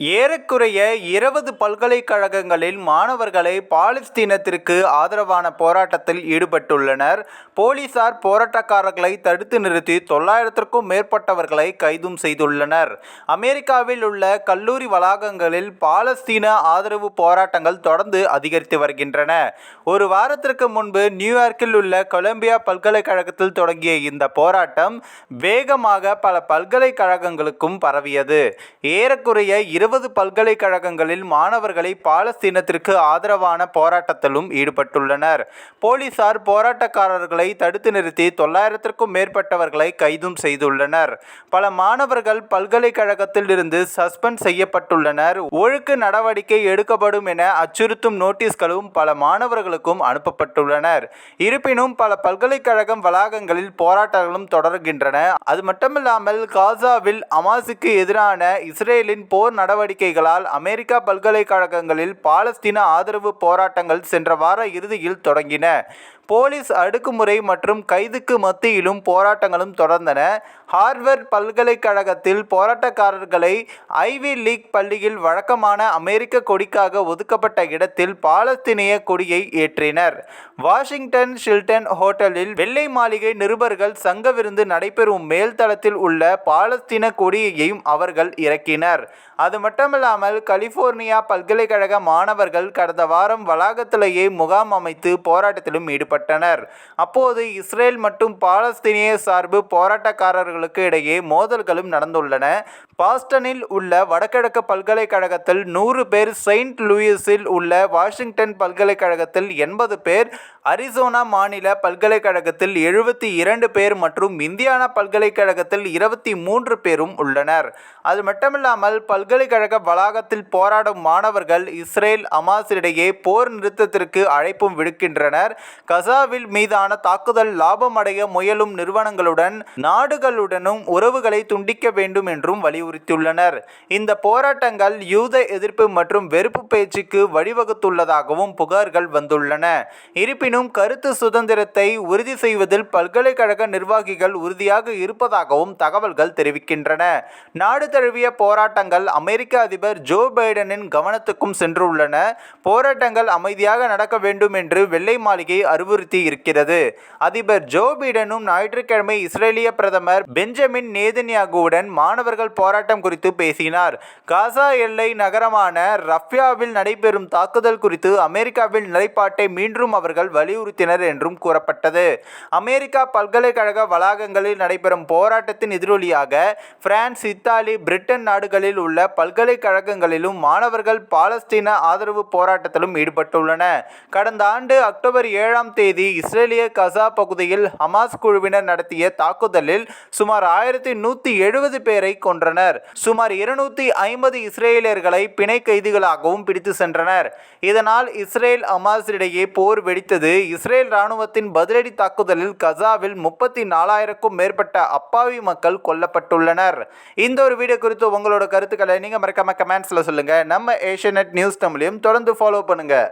ஏறக்குறைய இருபது பல்கலைக்கழகங்களில் மாணவர்களை பாலஸ்தீனத்திற்கு ஆதரவான போராட்டத்தில் ஈடுபட்டுள்ளனர். போலீசார் போராட்டக்காரர்களை தடுத்து நிறுத்தி தொள்ளாயிரத்திற்கும் மேற்பட்டவர்களை கைதும் செய்துள்ளனர். அமெரிக்காவில் உள்ள கல்லூரி வளாகங்களில் பாலஸ்தீன ஆதரவு போராட்டங்கள் தொடர்ந்து அதிகரித்து வருகின்றன. ஒரு வாரத்திற்கு முன்பு நியூயார்க்கில் உள்ள கொலம்பியா பல்கலைக்கழகத்தில் தொடங்கிய இந்த போராட்டம் வேகமாக பல பல்கலைக்கழகங்களுக்கும் பரவியது. ஏறக்குறைய இரு இருபது பல்கலைக்கழகங்களில் மாணவர்களை பாலஸ்தீனத்திற்கு ஆதரவான போராட்டத்திலும் ஈடுபட்டுள்ளனர். போலீசார் போராட்டக்காரர்களை தடுத்து நிறுத்தி தொள்ளாயிரத்திற்கும் மேற்பட்டவர்களை கைதும் செய்துள்ளனர். பல மாணவர்கள் பல்கலைக்கழகத்தில் இருந்து சஸ்பெண்ட் செய்யப்பட்டுள்ளனர். ஒழுக்கு நடவடிக்கை எடுக்கப்படும் என அச்சுறுத்தும் நோட்டீஸ்களும் பல மாணவர்களுக்கும் அனுப்பப்பட்டுள்ளனர். இருப்பினும் பல பல்கலைக்கழகம் வளாகங்களில் போராட்டங்களும் தொடர்கின்றன. அது மட்டுமில்லாமல் காசாவில் அமாசுக்கு எதிரான இஸ்ரேலின் போர் நடவடிக்கைகளால் அமெரிக்கா பல்கலைக்கழகங்களில் பாலஸ்தீன ஆதரவு போராட்டங்கள் சென்ற வார இறுதியில் தொடங்கின. போலீஸ் அடுக்குமுறை மற்றும் கைதுக்கு மத்தியிலும் போராட்டங்களும் தொடர்ந்தன. ஹார்வர்ட் பல்கலைக்கழகத்தில் போராட்டக்காரர்களை ஐவி லீக் பள்ளியில் வழக்கமான அமெரிக்க கொடிக்காக ஒதுக்கப்பட்ட இடத்தில் பாலஸ்தீனிய கொடியை ஏற்றினர். வாஷிங்டன் ஷில்டன் ஹோட்டலில் வெள்ளை மாளிகை நிருபர்கள் சங்க விருந்து நடைபெறும் மேல்தளத்தில் உள்ள பாலஸ்தீன கொடியையும் அவர்கள் இறக்கினர். அது மட்டுமில்லாமல் கலிபோர்னியா பல்கலைக்கழக மாணவர்கள் கடந்த வாரம் வளாகத்திலேயே முகாம் அமைத்து போராட்டத்திலும் ஈடுபட்டனர். அப்போது இஸ்ரேல் மற்றும் பாலஸ்தீனிய சார்பு போராட்டக்காரர்களுக்கு இடையே மோதல்களும் நடந்துள்ளன. பாஸ்டனில் உள்ள வடகிழக்கு பல்கலைக்கழகத்தில் நூறு பேர் செயின்ட் லூயிஸில் உள்ள வாஷிங்டன் பல்கலைக்கழகத்தில் எண்பது பேர் அரிசோனா மாநில பல்கலைக்கழகத்தில் எழுபத்தி இரண்டு பேர் மற்றும் இந்தியானா பல்கலைக்கழகத்தில் இருபத்தி மூன்று பேரும் உள்ளனர். அது மட்டுமில்லாமல் பல்கலைக்கழக வளாகத்தில் போராடும் மாணவர்கள் இஸ்ரேல் அமாஸ் இடையே போர் நிறுத்தத்திற்கு அழைப்பும் விடுக்கின்றனர். கசாவில் மீதான தாக்குதல் லாபமடைய முயலும் நிறுவனங்களுடன் நாடுகளுடனும் உறவுகளை துண்டிக்க வேண்டும் என்றும் வலியுறுத்தியுள்ளனர். இந்த போராட்டங்கள் யூத எதிர்ப்பு மற்றும் வெறுப்பு பேச்சுக்கு வழிவகுத்துள்ளதாகவும் புகார்கள் வந்துள்ளன. இருப்பினும் கருத்து சுதந்திரத்தை உறுதி செய்வதில் பல்கலைக்கழக நிர்வாகிகள் உறுதியாக இருப்பதாகவும் தகவல்கள் தெரிவிக்கின்றன. நாடு தழுவிய போராட்டங்கள் அமெரிக்க அதிபர் ஜோ பைடனின் கவனத்துக்கும் சென்றுள்ளன. போராட்டங்கள் அமைதியாக நடக்க வேண்டும் என்று வெள்ளை மாளிகை வலியுறுத்தி இருக்கிறது. அதிபர் ஜோ பைடனும் ஞாயிற்றுக்கிழமை இஸ்ரேலிய பிரதமர் பெஞ்சமின் நேதன்யாகுவுடன் மாணவர்கள் போராட்டம் குறித்து பேசினார். காசா எல்லை நகரமான ரஃப்யாவில் நடைபெறும் தாக்குதல் குறித்து அமெரிக்காவில் நிலைப்பாட்டை மீண்டும் அவர்கள் வலியுறுத்தினர் என்றும் கூறப்பட்டது. அமெரிக்கா பல்கலைக்கழக வளாகங்களில் நடைபெறும் போராட்டத்தின் எதிரொலியாக பிரான்ஸ் இத்தாலி பிரிட்டன் நாடுகளில் உள்ள பல்கலைக்கழகங்களிலும் மாணவர்கள் பாலஸ்தீன ஆதரவு போராட்டத்திலும் ஈடுபட்டுள்ளன கடந்த ஆண்டு அக்டோபர் ஏழாம் தேதி இஸ்ரேலிய கசா பகுதியில் ஹமாஸ் குழுவினர் நடத்திய தாக்குதலில் சுமார் ஆயிரத்தி நூற்றி எழுபது பேரை கொன்றனர். சுமார் இருநூத்தி ஐம்பது இஸ்ரேலியர்களை பிணை கைதிகளாகவும் பிடித்து சென்றனர். இதனால் இஸ்ரேல் ஹமாஸ் இடையே போர் வெடித்தது. இஸ்ரேல் ராணுவத்தின் பதிலடி தாக்குதலில் கசாவில் முப்பத்தி நாலாயிரக்கும் மேற்பட்ட அப்பாவி மக்கள் கொல்லப்பட்டுள்ளனர். இந்த ஒரு வீடியோ குறித்து உங்களோட கருத்துக்களை நீங்கள் மறக்காம கமெண்ட்ஸில் சொல்லுங்கள் நம்ம ஏஷியநெட் நியூஸ் தமிழையும் தொடர்ந்து ஃபாலோ பண்ணுங்கள்